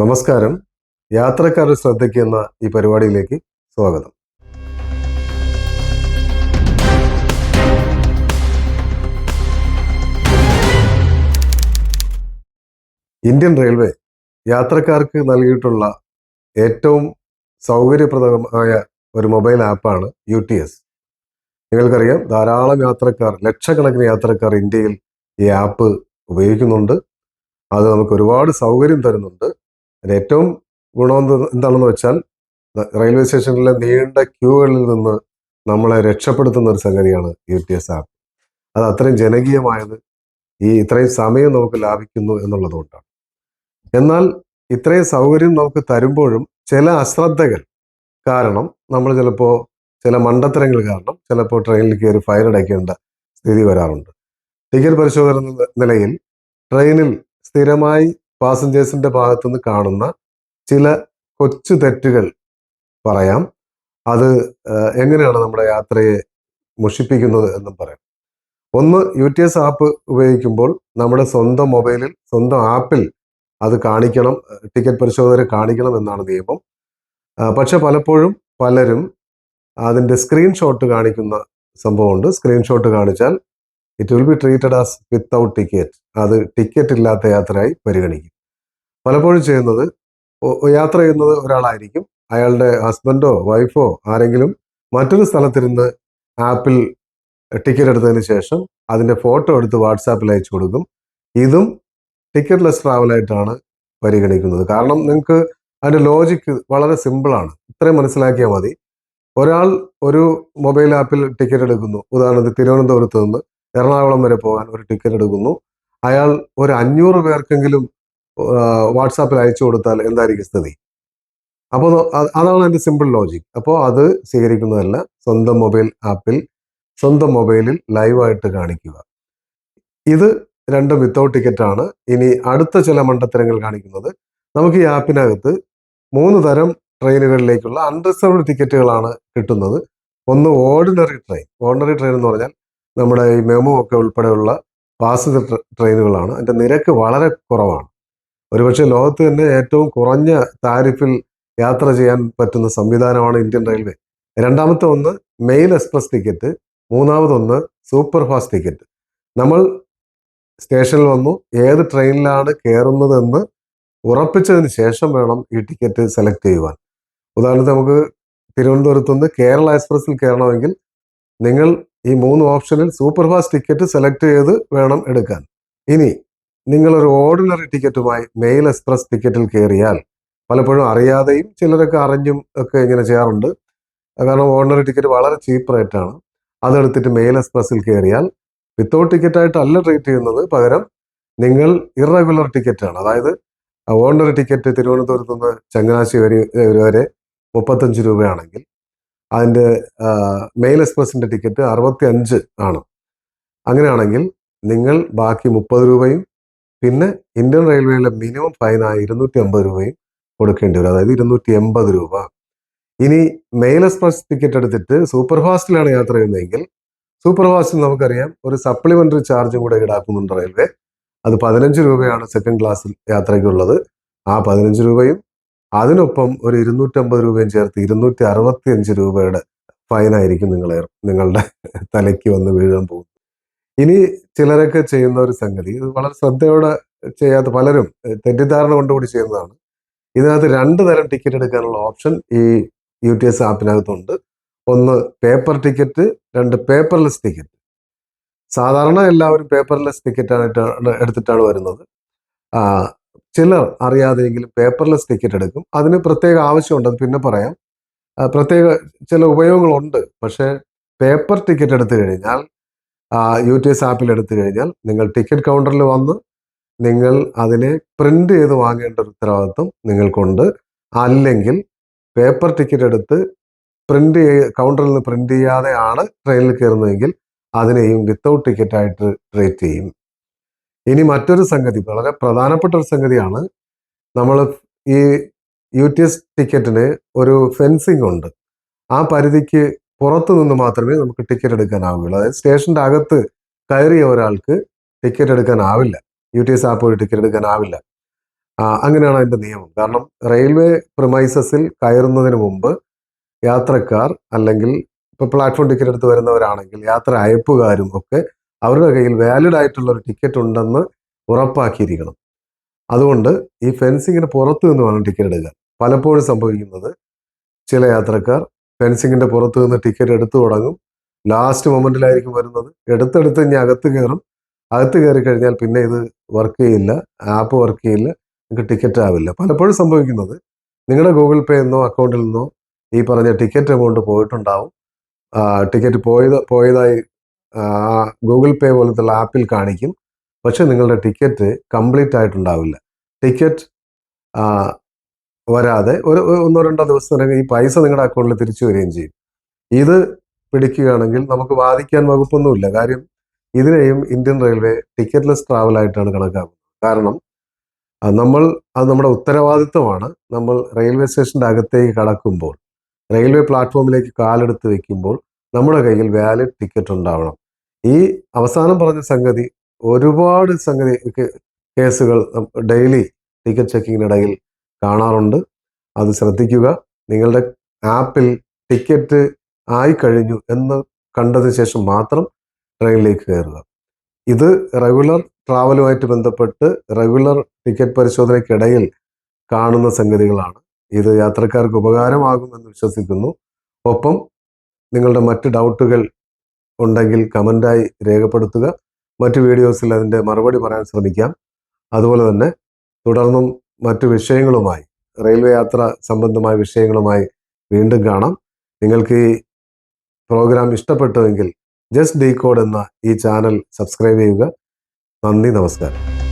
നമസ്കാരം. യാത്രക്കാരുടെ ശ്രദ്ധയ്ക്ക് എന്ന ഈ പരിപാടിയിലേക്ക് സ്വാഗതം. ഇന്ത്യൻ റെയിൽവേ യാത്രക്കാർക്ക് നൽകിയിട്ടുള്ള ഏറ്റവും സൗകര്യപ്രദമായ ഒരു മൊബൈൽ ആപ്പാണ് യു ടി എസ്. നിങ്ങൾക്കറിയാം ധാരാളം യാത്രക്കാർ ലക്ഷക്കണക്കിന് യാത്രക്കാർ ഇന്ത്യയിൽ ഈ ആപ്പ് ഉപയോഗിക്കുന്നുണ്ട്. അത് നമുക്ക് ഒരുപാട് സൗകര്യം തരുന്നുണ്ട്. അതിന് ഏറ്റവും ഗുണം എന്ത് എന്താണെന്ന് വെച്ചാൽ റെയിൽവേ സ്റ്റേഷനിലെ നീണ്ട ക്യൂകളിൽ നിന്ന് നമ്മളെ രക്ഷപ്പെടുത്തുന്ന ഒരു സംഗതിയാണ് യു ടി എസ് ആപ്പ് അത് അത്രയും ജനകീയമായത് ഈ ഇത്രയും സമയം നമുക്ക് ലാഭിക്കുന്നു എന്നുള്ളതുകൊണ്ടാണ്. എന്നാൽ ഇത്രയും സൗകര്യം നമുക്ക് തരുമ്പോഴും ചില അശ്രദ്ധകൾ കാരണം നമ്മൾ ചിലപ്പോൾ ചില മണ്ടത്തരങ്ങൾ കാരണം ചിലപ്പോൾ ട്രെയിനിൽ കയറി ഫയൽ അടയ്ക്കേണ്ട സ്ഥിതി വരാറുണ്ട്. ടിക്കറ്റ് പരിശോധന നിലയിൽ ട്രെയിനിൽ സ്ഥിരമായി പാസഞ്ചേഴ്സിന്റെ ഭാഗത്തുനിന്ന് കാണുന്ന ചില കൊച്ചു തെറ്റുകൾ പറയാം. അത് എങ്ങനെയാണ് നമ്മുടെ യാത്രയെ മുഷിപ്പിക്കുന്നത് എന്നും പറയാം. ഒന്ന് യു ടി എസ് ആപ്പ് ഉപയോഗിക്കുമ്പോൾ നമ്മുടെ സ്വന്തം മൊബൈലിൽ സ്വന്തം ആപ്പിൽ അത് കാണിക്കണം ടിക്കറ്റ് പരിശോധന കാണിക്കണം എന്നാണ് നിയമം. പക്ഷെ പലപ്പോഴും പലരും അതിന്റെ സ്ക്രീൻഷോട്ട് കാണിക്കുന്ന സംഭവമുണ്ട്. സ്ക്രീൻഷോട്ട് കാണിച്ചാൽ it will be treated as without ticket അത് ടിക്കറ്റ് ഇല്ലാത്ത യാത്രയായി പരിഗണിക്കും. പലപ്പോഴും ചെയ്യുന്നത് യാത്ര ചെയ്യുന്നത് ഒരാളായിരിക്കും. അയാളുടെ ഹസ്ബൻഡോ വൈഫോ ആരെങ്കിലും മറ്റൊരു സ്ഥലത്തിരുന്ന് ആപ്പിൽ ടിക്കറ്റ് എടുത്തതിന് ശേഷം അതിന്റെ ഫോട്ടോ എടുത്ത് വാട്സാപ്പിൽ അയച്ചു കൊടുക്കും. ഇതും ടിക്കറ്റ്ലെസ് ട്രാവലായിട്ടാണ് പരിഗണിക്കുന്നത്. കാരണം നിങ്ങൾക്ക് അതിന്റെ ലോജിക്ക് വളരെ സിമ്പിളാണ് ഇത്രയും മനസ്സിലാക്കിയാൽ മതി. ഒരാൾ ഒരു മൊബൈൽ ആപ്പിൽ ടിക്കറ്റ് എടുക്കുന്നു. ഉദാഹരണത്തിന് തിരുവനന്തപുരത്ത് നിന്ന് എറണാകുളം വരെ പോകാൻ ഒരു ടിക്കറ്റ് എടുക്കുന്നു. അയാൾ ഒരു അഞ്ഞൂറ് പേർക്കെങ്കിലും വാട്സാപ്പിൽ അയച്ചു കൊടുത്താൽ എന്തായിരിക്കും സ്ഥിതി? അപ്പോൾ അതാണ് എന്റെ സിമ്പിൾ ലോജിക് അപ്പോൾ അത് സ്വീകരിക്കുന്നതല്ല സ്വന്തം മൊബൈൽ ആപ്പിൽ സ്വന്തം മൊബൈലിൽ ലൈവായിട്ട് കാണിക്കുക. ഇത് രണ്ടും വിത്തൗട്ട് ടിക്കറ്റാണ് ഇനി അടുത്ത ചില മണ്ടത്തരങ്ങൾ കാണിക്കുന്നത്. നമുക്ക് ഈ ആപ്പിനകത്ത് മൂന്ന് തരം ട്രെയിനുകളിലേക്കുള്ള അൺറിസർവ്ഡ് ടിക്കറ്റുകളാണ് കിട്ടുന്നത്. ഒന്ന് ഓർഡിനറി ട്രെയിൻ ഓർഡിനറി ട്രെയിൻ എന്ന് പറഞ്ഞാൽ നമ്മുടെ ഈ മെമോ ഒക്കെ ഉൾപ്പെടെയുള്ള പാസഞ്ചർ ട്രെയിനുകളാണ്. അതിന്റെ നിരക്ക് വളരെ കുറവാണ്. ഒരുപക്ഷെ ലോകത്ത് തന്നെ ഏറ്റവും കുറഞ്ഞ താരിഫിൽ യാത്ര ചെയ്യാൻ പറ്റുന്ന സംവിധാനമാണ് ഇന്ത്യൻ റെയിൽവേ. രണ്ടാമത്തെ ഒന്ന് മെയിൽ എക്സ്പ്രസ് ടിക്കറ്റ്. മൂന്നാമതൊന്ന് സൂപ്പർ ഫാസ്റ്റ് ടിക്കറ്റ്. നമ്മൾ സ്റ്റേഷനിൽ വന്നു. ഏത് ട്രെയിനിലാണ് കയറുന്നതെന്ന് ഉറപ്പിച്ചതിന് ശേഷം വേണം ഈ ടിക്കറ്റ് സെലക്ട് ചെയ്യുവാൻ. ഉദാഹരണത്തിന് നമുക്ക് തിരുവനന്തപുരത്ത് നിന്ന് കേരള എക്സ്പ്രസ്സിൽ കയറണമെങ്കിൽ നിങ്ങൾ ഈ മൂന്ന് ഓപ്ഷനിൽ സൂപ്പർ ഫാസ്റ്റ് ടിക്കറ്റ് സെലക്ട് ചെയ്ത് വേണം എടുക്കാൻ. ഇനി നിങ്ങളൊരു ഓർഡിനറി ടിക്കറ്റുമായി മെയിൽ എക്സ്പ്രസ് ടിക്കറ്റിൽ കയറിയാൽ പലപ്പോഴും അറിയാതെയും ചിലരൊക്കെ അറിഞ്ഞും ഒക്കെ ഇങ്ങനെ ചെയ്യാറുണ്ട്. കാരണം ഓർഡിനറി ടിക്കറ്റ് വളരെ ചീപ്പ് റേറ്റാണ്. അതെടുത്തിട്ട് മെയിൽ എക്സ്പ്രസ്സിൽ കയറിയാൽ വിത്തൗട്ട് ടിക്കറ്റായിട്ടല്ല ട്രീറ്റ് ചെയ്യുന്നത് പകരം നിങ്ങൾ ഇറഗുലർ ടിക്കറ്റാണ്. അതായത് ഓർഡിനറി ടിക്കറ്റ് തിരുവനന്തപുരത്ത് നിന്ന് ചങ്ങനാശ്ശേരി വരെ മുപ്പത്തഞ്ച് രൂപയാണെങ്കിൽ അതിന്റെ മെയിൽ എക്സ്പ്രസിന്റെ ടിക്കറ്റ് അറുപത്തി അഞ്ച് ആണ്. അങ്ങനെയാണെങ്കിൽ നിങ്ങൾ ബാക്കി മുപ്പത് രൂപയും പിന്നെ ഇന്ത്യൻ റെയിൽവേയിലെ മിനിമം ഫൈനായ ഇരുന്നൂറ്റി അമ്പത് രൂപയും കൊടുക്കേണ്ടി വരും. അതായത് ഇരുന്നൂറ്റി എൺപത് രൂപ. ഇനി മെയിൽ എക്സ്പ്രസ് ടിക്കറ്റ് എടുത്തിട്ട് സൂപ്പർ ഫാസ്റ്റിലാണ് യാത്ര ചെയ്യുന്നതെങ്കിൽ സൂപ്പർ ഫാസ്റ്റിൽ നമുക്കറിയാം ഒരു സപ്ലിമെന്ററി ചാർജും കൂടെ ഈടാക്കുന്നുണ്ട് റെയിൽവേ അത് പതിനഞ്ച് രൂപയാണ് സെക്കൻഡ് ക്ലാസ്സിൽ യാത്രയ്ക്കുള്ളത്. ആ പതിനഞ്ച് രൂപയും അതിനൊപ്പം ഒരു ഇരുന്നൂറ്റമ്പത് രൂപയും ചേർത്ത് ഇരുന്നൂറ്റി അറുപത്തി അഞ്ച് രൂപയുടെ ഫൈനായിരിക്കും നിങ്ങൾ നിങ്ങളുടെ തലയ്ക്ക് വന്ന് വീഴാൻ പോകുന്നത്. ഇനി ചിലരൊക്കെ ചെയ്യുന്ന ഒരു സംഗതി ഇത് വളരെ ശ്രദ്ധയോടെ ചെയ്യാത്ത പലരും തെറ്റിദ്ധാരണ കൊണ്ടുകൂടി ചെയ്യുന്നതാണ്. ഇതിനകത്ത് രണ്ട് തരം ടിക്കറ്റ് എടുക്കാനുള്ള ഓപ്ഷൻ ഈ യു ടി എസ് ആപ്പിനകത്തുണ്ട് ഒന്ന് പേപ്പർ ടിക്കറ്റ് രണ്ട് പേപ്പർലെസ് ടിക്കറ്റ് സാധാരണ എല്ലാവരും പേപ്പർലെസ് ടിക്കറ്റ് ആയിട്ടാണ് എടുത്തിട്ടാണ് വരുന്നത്. ചിലർ അറിയാതെയെങ്കിലും പേപ്പർലെസ് ടിക്കറ്റ് എടുക്കും. അതിന് പ്രത്യേക ആവശ്യമുണ്ട് അത് പിന്നെ പറയാം. പ്രത്യേക ചില ഉപയോഗങ്ങളുണ്ട്. പക്ഷേ പേപ്പർ ടിക്കറ്റ് എടുത്തു കഴിഞ്ഞാൽ യു ടി എസ് ആപ്പിൽ എടുത്തു കഴിഞ്ഞാൽ നിങ്ങൾ ടിക്കറ്റ് കൗണ്ടറിൽ വന്ന് നിങ്ങൾ അതിനെ പ്രിന്റ് ചെയ്ത് വാങ്ങേണ്ട ഒരു ഉത്തരവാദിത്വം നിങ്ങൾക്കുണ്ട്. അല്ലെങ്കിൽ പേപ്പർ ടിക്കറ്റ് എടുത്ത് പ്രിന്റ് കൗണ്ടറിൽ നിന്ന് പ്രിന്റ് ചെയ്യാതെയാണ് ട്രെയിനിൽ കയറുന്നതെങ്കിൽ അതിനെയും വിത്തൗട്ട് ടിക്കറ്റ് ആയിട്ട് ട്രീറ്റ് ചെയ്യും. ഇനി മറ്റൊരു സംഗതി വളരെ പ്രധാനപ്പെട്ട ഒരു സംഗതിയാണ് നമ്മൾ ഈ യു ടി എസ് ടിക്കറ്റിന് ഒരു ഫെൻസിങ് ഉണ്ട്. ആ പരിധിക്ക് പുറത്തു നിന്ന് മാത്രമേ നമുക്ക് ടിക്കറ്റ് എടുക്കാനാവുകയുള്ളൂ. അതായത് സ്റ്റേഷന്റെ അകത്ത് കയറിയ ഒരാൾക്ക് ടിക്കറ്റ് എടുക്കാനാവില്ല. യു ടി എസ് ആപ്പ് വഴി ടിക്കറ്റ് എടുക്കാനാവില്ല. അങ്ങനെയാണ് അതിന്റെ നിയമം. കാരണം റെയിൽവേ പ്രിമൈസസിൽ കയറുന്നതിന് മുമ്പ് യാത്രക്കാർ അല്ലെങ്കിൽ ഇപ്പോൾ പ്ലാറ്റ്ഫോം ടിക്കറ്റ് എടുത്ത് വരുന്നവരാണെങ്കിൽ യാത്ര അയപ്പുകാരും ഒക്കെ അവരുടെ കയ്യിൽ വാലിഡ് ആയിട്ടുള്ള ഒരു ടിക്കറ്റ് ഉണ്ടെന്ന് ഉറപ്പാക്കിയിരിക്കണം. അതുകൊണ്ട് ഈ ഫെൻസിങ്ങിന് പുറത്ത് നിന്ന് വേണം ടിക്കറ്റ് എടുക്കാൻ. പലപ്പോഴും സംഭവിക്കുന്നത് ചില യാത്രക്കാർ ഫെൻസിങ്ങിന്റെ പുറത്ത് നിന്ന് ടിക്കറ്റ് എടുത്തു തുടങ്ങും. ലാസ്റ്റ് മൊമെന്റിലായിരിക്കും വരുന്നത്. എടുത്തെടുത്ത് ഇനി അകത്ത് കയറും. അകത്ത് കയറി കഴിഞ്ഞാൽ പിന്നെ ഇത് വർക്ക് ചെയ്യില്ല. ആപ്പ് വർക്ക് ചെയ്യില്ല. നിങ്ങൾക്ക് ടിക്കറ്റ് ആവില്ല. പലപ്പോഴും സംഭവിക്കുന്നത് നിങ്ങളുടെ ഗൂഗിൾ പേ എന്നോ അക്കൗണ്ടിൽ നിന്നോ ഈ പറഞ്ഞ ടിക്കറ്റ് എമൗണ്ട് പോയിട്ടുണ്ടാവും. ടിക്കറ്റ് പോയത് പോയതായി ഗൂഗിൾ പേ പോലത്തുള്ള ആപ്പിൽ കാണിക്കും. പക്ഷെ നിങ്ങളുടെ ടിക്കറ്റ് കംപ്ലീറ്റ് ആയിട്ടുണ്ടാവില്ല. ടിക്കറ്റ് വരാതെ ഒരു ഒന്നോ രണ്ടോ ദിവസത്തിനകം ഈ പൈസ നിങ്ങളുടെ അക്കൗണ്ടിൽ തിരിച്ചു വരികയും ചെയ്യും. ഇത് പിടിക്കുകയാണെങ്കിൽ നമുക്ക് വാദിക്കാൻ വകുപ്പൊന്നുമില്ല. കാര്യം ഇതിനെയും ഇന്ത്യൻ റെയിൽവേ ടിക്കറ്റ്ലെസ് ട്രാവൽ ആയിട്ടാണ് കണക്കാക്കുന്നത്. കാരണം നമ്മൾ അത് നമ്മുടെ ഉത്തരവാദിത്വമാണ്. നമ്മൾ റെയിൽവേ സ്റ്റേഷന്റെ അകത്തേക്ക് കടക്കുമ്പോൾ റെയിൽവേ പ്ലാറ്റ്ഫോമിലേക്ക് കാലെടുത്ത് വെക്കുമ്പോൾ നമ്മുടെ കയ്യിൽ വാലിഡ് ടിക്കറ്റ് ഉണ്ടാവണം. ഈ അവസാനം പറഞ്ഞ സംഗതി ഒരുപാട് സംഗതി കേസുകൾ ഡെയിലി ടിക്കറ്റ് ചെക്കിങ്ങിനിടയിൽ കാണാറുണ്ട്. അത് ശ്രദ്ധിക്കുക. നിങ്ങളുടെ ആപ്പിൽ ടിക്കറ്റ് ആയി കഴിഞ്ഞു എന്ന് കണ്ടതിന് ശേഷം മാത്രം ട്രെയിനിലേക്ക് കയറുക. ഇത് റെഗുലർ ട്രാവലുമായിട്ട് ബന്ധപ്പെട്ട് റെഗുലർ ടിക്കറ്റ് പരിശോധനയ്ക്കിടയിൽ കാണുന്ന സംഗതികളാണ്. ഇത് യാത്രക്കാർക്ക് ഉപകാരമാകുമെന്ന് വിശ്വസിക്കുന്നു. ഒപ്പം നിങ്ങളുടെ മറ്റ് ഡൗട്ടുകൾ ഉണ്ടെങ്കിൽ കമന്റായി രേഖപ്പെടുത്തുക. മറ്റു വീഡിയോസിൽ അതിന്റെ മറുപടി പറയാൻ ശ്രമിക്കാം. അതുപോലെ തന്നെ തുടർന്നും മറ്റു വിഷയങ്ങളുമായി റെയിൽവേ യാത്ര സംബന്ധമായ വിഷയങ്ങളുമായി വീണ്ടും കാണാം. നിങ്ങൾക്ക് ഈ പ്രോഗ്രാം ഇഷ്ടപ്പെട്ടുവെങ്കിൽ ജസ്റ്റ് ഡീകോഡ് എന്ന ഈ ചാനൽ സബ്സ്ക്രൈബ് ചെയ്യുക. നന്ദി നമസ്കാരം.